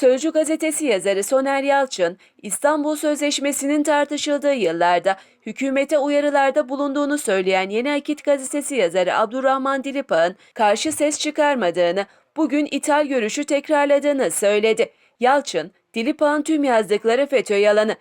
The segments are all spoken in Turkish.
Sözcü gazetesi yazarı Soner Yalçın, İstanbul Sözleşmesi'nin tartışıldığı yıllarda hükümete uyarılarda bulunduğunu söyleyen Yeni Akit gazetesi yazarı Abdurrahman Dilipağ'ın karşı ses çıkarmadığını, bugün ithal görüşü tekrarladığını söyledi. Yalçın, Dilipağ'ın tüm yazdıkları FETÖ yalanı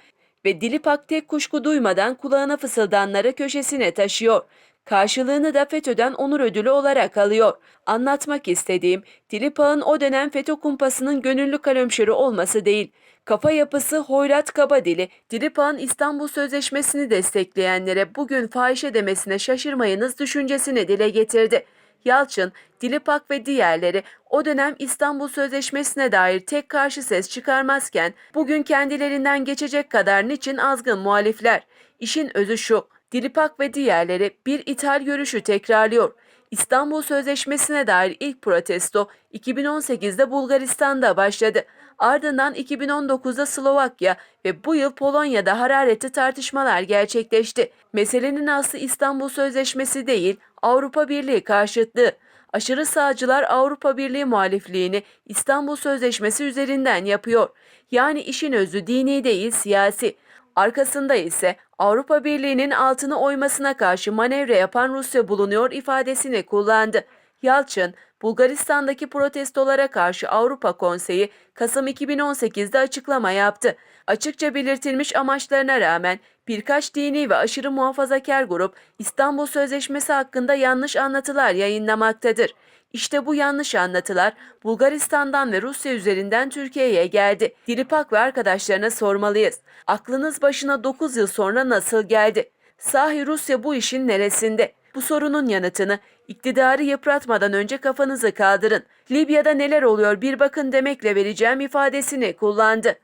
ve Dilipak tek kuşku duymadan kulağına fısıldanları köşesine taşıyor. Karşılığını da FETÖ'den onur ödülü olarak alıyor. Anlatmak istediğim Dilipak'ın o dönem FETÖ kumpasının gönüllü kalömşörü olması değil. Kafa yapısı hoyrat kaba dili, Dilipak'ın İstanbul Sözleşmesi'ni destekleyenlere bugün fahişe demesine şaşırmayınız düşüncesini dile getirdi. Yalçın, Dilipak ve diğerleri o dönem İstanbul Sözleşmesi'ne dair tek karşı ses çıkarmazken bugün kendilerinden geçecek kadar niçin azgın muhalifler? İşin özü şu, Dilipak ve diğerleri bir ithal görüşü tekrarlıyor. İstanbul Sözleşmesi'ne dair ilk protesto 2018'de Bulgaristan'da başladı. Ardından 2019'da Slovakya ve bu yıl Polonya'da hararetli tartışmalar gerçekleşti. Meselenin aslı İstanbul Sözleşmesi değil, Avrupa Birliği karşıtlığı. Aşırı sağcılar Avrupa Birliği muhalifliğini İstanbul Sözleşmesi üzerinden yapıyor. Yani işin özü dini değil siyasi. Arkasında ise Avrupa Birliği'nin altını oymasına karşı manevra yapan Rusya bulunuyor ifadesini kullandı. Yalçın, Bulgaristan'daki protestolara karşı Avrupa Konseyi Kasım 2018'de açıklama yaptı. Açıkça belirtilmiş amaçlarına rağmen birkaç dini ve aşırı muhafazakar grup İstanbul Sözleşmesi hakkında yanlış anlatılar yayınlamaktadır. İşte bu yanlış anlatılar Bulgaristan'dan ve Rusya üzerinden Türkiye'ye geldi. Dilipak ve arkadaşlarına sormalıyız. Aklınız başına 9 yıl sonra nasıl geldi? Sahi Rusya bu işin neresinde? Bu sorunun yanıtını iktidarı yıpratmadan önce kafanızı kaldırın. Libya'da neler oluyor bir bakın demekle vereceğim ifadesini kullandı.